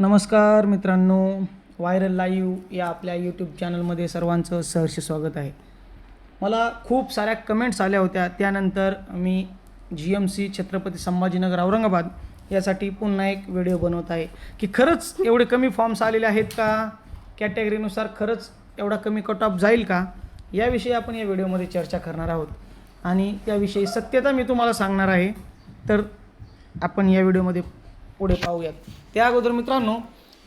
नमस्कार मित्रांनो viral live या आपल्या यूट्यूब चॅनलमध्ये सर्वांचं सहर्ष स्वागत आहे. मला खूप साऱ्या कमेंट्स आल्या होत्या. त्यानंतर मी G M C Chhatrapati Sambhajinagar Aurangabad यासाठी पुन्हा एक व्हिडिओ बनवत आहे. की खरंच एवढे कमी फॉर्म्स आलेले आहेत का? कॅटेगरीनुसार खरंच एवढा कमी कट ऑफ जाईल का? याविषयी आपण या व्हिडिओमध्ये चर्चा करणार आहोत. आणि त्याविषयी सत्यता मी तुम्हाला सांगणार आहे. तर आपण या व्हिडिओमध्ये पुढे पाहूयात. त्या अगोदर मित्रांनो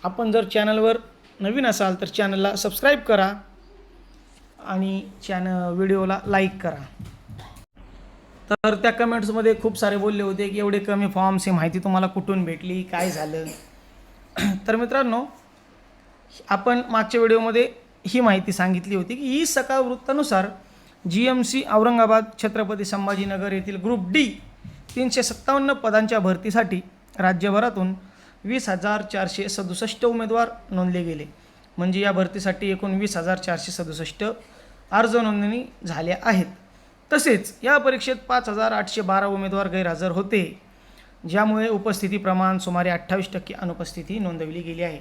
आपण जर चॅनलवर नवीन असाल तर चॅनलला सबस्क्राईब करा आणि चॅन व्हिडिओला लाईक करा. तर त्या कमेंट्समध्ये खूप सारे बोलले होते की एवढे कमी फॉर्म्स ही माहिती तुम्हाला कुठून भेटली काय झालं? तर मित्रांनो आपण मागच्या व्हिडिओमध्ये ही माहिती सांगितली होती की ही सकाळ वृत्तानुसार G M C Aurangabad Chhatrapati Sambhajinagar येथील ग्रुप डी तीनशे सत्तावन्न पदांच्या भरतीसाठी राज्यभरातून वीस हजार चारशे सदुसष्ट उमेदवार नोंदले गेले. म्हणजे या भरतीसाठी एकूण वीस हजार चारशे सदुसष्ट अर्ज नोंदणी झाल्या आहेत. तसेच या परीक्षेत पाच हजार आठशे बारा उमेदवार गैरहजर होते. ज्यामुळे उपस्थिती प्रमाण सुमारे अठ्ठावीस टक्के अनुपस्थिती नोंदवली गेली आहे.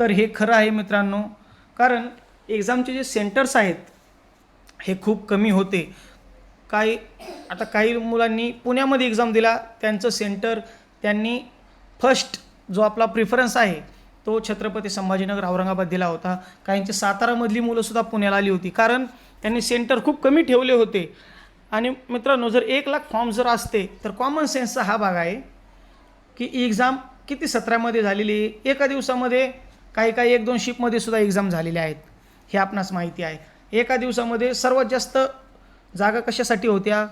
तर हे खरं आहे मित्रांनो कारण एक्झामचे जे सेंटर्स आहेत हे खूप कमी होते. काही आता काही मुलांनी पुण्यामध्ये एक्झाम दिला त्यांचं सेंटर त्यांनी फर्स्ट जो आपला प्रिफरन्स आहे तो छत्रपती संभाजीनगर औरंगाबाद दिला होता. काहींची सातारामधली मुलंसुद्धा पुण्याला आली होती. कारण त्यांनी सेंटर खूप कमी ठेवले होते. आणि मित्रांनो जर एक लाख फॉर्म जर असते तर कॉमन सेन्सचा हा भाग आहे की एक्झाम किती सत्रामध्ये झालेली आहे. एका दिवसामध्ये काही काही एक दोन शिपमध्ये सुद्धा एक्झाम झालेल्या आहेत. हे आपणास माहिती आहे. एका दिवसामध्ये सर्वात जास्त जागा कशासाठी होत्या?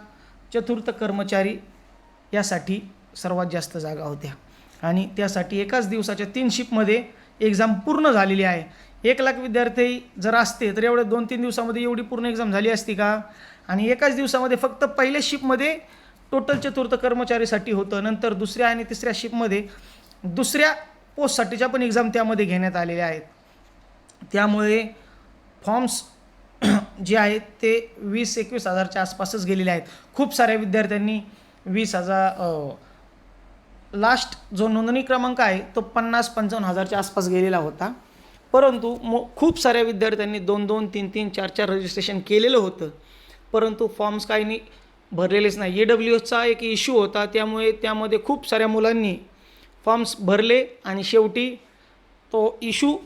चतुर्थ कर्मचारी यासाठी. सर्वात जास्त जागा होत्या. आणि त्यासाठी एकाच दिवसाच्या तीन शिपमध्ये एक्झाम पूर्ण झालेली आहे. एक लाख विद्यार्थी जर असते तर एवढ्या दोन तीन दिवसामध्ये एवढी पूर्ण एक्झाम झाली असती का? आणि एकाच दिवसामध्ये फक्त पहिल्या शिपमध्ये टोटल चतुर्थ कर्मचारीसाठी होतं. नंतर दुसऱ्या आणि तिसऱ्या शिपमध्ये दुसऱ्या पोस्टसाठीच्या पण एक्झाम त्यामध्ये घेण्यात आलेल्या आहेत. त्यामुळे फॉर्म्स जे आहेत ते वीस एकवीस हजारच्या आसपासच गेलेले आहेत. खूप साऱ्या विद्यार्थ्यांनी वीस हजार लास्ट जो नोंदणी क्रमांक आहे तो पन्नास पंचावन्न हजारच्या आसपास गेलेला होता. परंतु मो खूप साऱ्या विद्यार्थ्यांनी दोन दोन तीन तीन चार चार रजिस्ट्रेशन केलेलं होतं. परंतु फॉर्म्स काहींनी भरलेलेच नाही. ए डब्ल्यू एसचा एक इश्यू होता. त्यामुळे त्यामध्ये खूप साऱ्या मुलांनी फॉर्म्स भरले आणि शेवटी तो इश्यू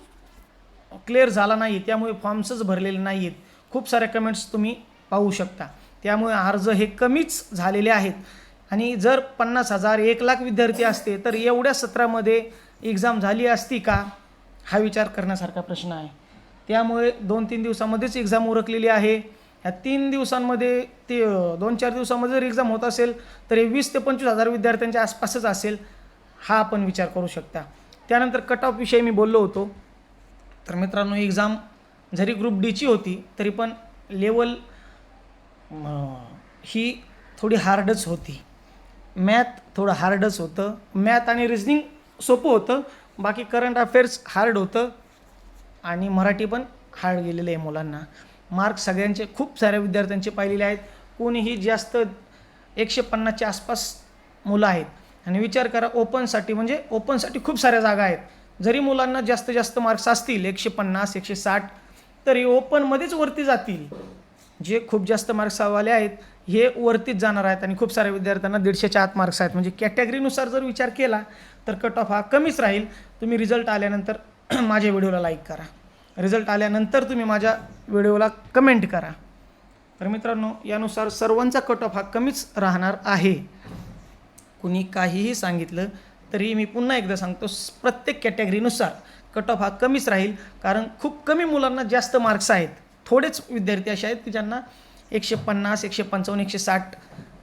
क्लिअर झाला नाही. त्यामुळे फॉर्म्सच भरलेले नाही आहेत खूप साऱ्या कमेंट्स तुम्ही पाहू शकता. त्यामुळे अर्ज हे कमीच झालेले आहेत. आणि जर पन्नास हजार एक लाख विद्यार्थी असते तर एवढ्या सत्रामध्ये एक्झाम झाली असती का? हा विचार करण्यासारखा प्रश्न आहे. त्यामुळे दोन तीन दिवसामध्येच एक्झाम उरकलेली आहे. ह्या तीन दिवसांमध्ये ते दोन चार दिवसामध्ये जर एक्झाम होत असेल तर हे वीस ते पंचवीस हजार विद्यार्थ्यांच्या आसपासच असेल हा आपण विचार करू शकता. त्यानंतर कट ऑफ विषयी मी बोललो होतो. तर मित्रांनो एक्झाम जरी ग्रुप डीची होती तरी पण लेवल ही थोडी हार्डच होती. मॅथ थोडं हार्डच होतं. मॅथ आणि रिझनिंग सोपं होतं. बाकी करंट अफेअर्स हार्ड होतं. आणि मराठी पण हार्ड गेलेलं आहे मुलांना. मार्क सगळ्यांचे खूप साऱ्या विद्यार्थ्यांचे पाहिलेले आहेत. कोणीही जास्त एकशे पन्नासच्या आसपास मुलं आहेत. आणि विचार करा ओपनसाठी म्हणजे ओपनसाठी खूप साऱ्या जागा आहेत. जरी मुलांना जास्त जास्त मार्क्स असतील एकशे पन्नास एकशे साठ तरी ओपनमध्येच वरती जातील. जे खूप जास्त मार्क्सवाले आहेत हे वरतीच जाणार आहेत आणि खूप साऱ्या विद्यार्थ्यांना दीडशेच्या आत मार्क्स आहेत. म्हणजे कॅटेगरीनुसार जर विचार केला तर कट ऑफ हा कमीच राहील. तुम्ही रिझल्ट आल्यानंतर माझ्या व्हिडिओला लाईक करा. रिझल्ट आल्यानंतर तुम्ही माझ्या व्हिडिओला कमेंट करा. तर मित्रांनो यानुसार सर्वांचा कट ऑफ हा कमीच राहणार आहे. कुणी काहीही सांगितलं तरी मी पुन्हा एकदा सांगतो प्रत्येक कॅटेगरीनुसार कट ऑफ हा कमीच राहील. कारण खूप कमी मुलांना जास्त मार्क्स आहेत. थोडेच विद्यार्थी असे आहेत की ज्यांना एकशे पन्नास एकशे पंचावन्न एकशे साठ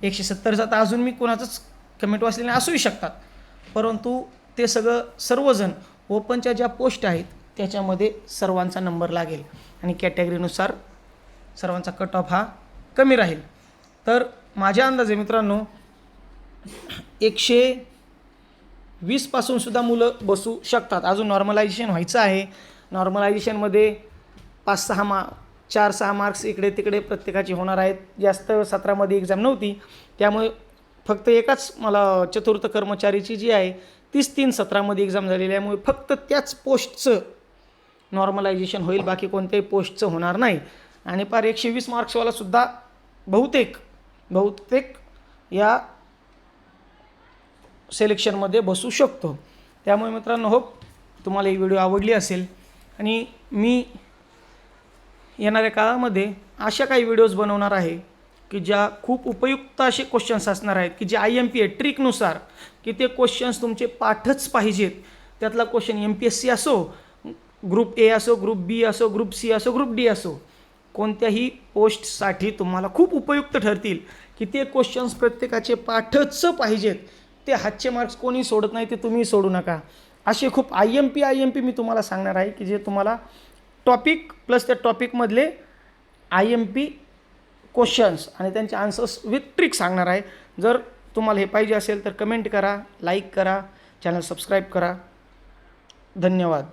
एकशे सत्तरचा तर अजून मी कोणाचंच कमेंट वाचलेले असूही शकतात. परंतु ते सगळं सर्वजण ओपनच्या ज्या पोस्ट आहेत त्याच्यामध्ये सर्वांचा नंबर लागेल आणि कॅटेगरीनुसार सर्वांचा कट ऑफ हा कमी राहील. तर माझ्या अंदाजे मित्रांनो एकशे वीसपासून सुद्धा मुलं बसू शकतात. अजून नॉर्मलायझेशन व्हायचं आहे. नॉर्मलायझेशनमध्ये पाच सहा मा चार सहा मार्क्स इकडे तिकडे प्रत्येकाची होणार आहेत. जास्त सत्रामध्ये एक्झाम नव्हती. त्यामुळे फक्त एकाच मला चतुर्थ कर्मचारीची जी आहे तीच तीन सत्रामध्ये एक्झाम झालेली आहे. त्यामुळे फक्त त्याच पोस्टचं नॉर्मलायझेशन होईल. बाकी कोणत्याही पोस्टचं होणार नाही. आणि पार एकशे वीस मार्क्सवालासुद्धा बहुतेक बहुतेक या सिलेक्शनमध्ये बसू शकतो. त्यामुळे मित्रांनो होप तुम्हाला ही व्हिडिओ आवडली असेल. आणि मी येणाऱ्या काळामध्ये अशा काही व्हिडिओज बनवणार आहे की ज्या खूप उपयुक्त असे क्वेश्चन्स असणार आहेत की जे आय एम पी आहे ट्रिकनुसार की ते क्वेश्चन्स तुमचे पाठच पाहिजेत. त्यातला question M P S C असो ग्रुप ए असो ग्रुप बी असो ग्रुप सी असो ग्रुप डी असो कोणत्याही पोस्टसाठी तुम्हाला खूप उपयुक्त ठरतील की ते क्वेश्चन्स प्रत्येकाचे पाठच पाहिजेत. ते हातचे मार्क्स कोणी सोडत नाही ते तुम्ही सोडू नका. असे खूप I M P I M P मी तुम्हाला सांगणार आहे की जे तुम्हाला टॉपिक प्लस त्या टॉपिकमधले आय एम पी क्वेश्चन्स आणि त्यांचे आन्सर्स विथ ट्रिक सांगणार आहे. जर तुम्हाला हे पाहिजे असेल तर कमेंट करा लाईक करा चॅनल सबस्क्राईब करा. धन्यवाद.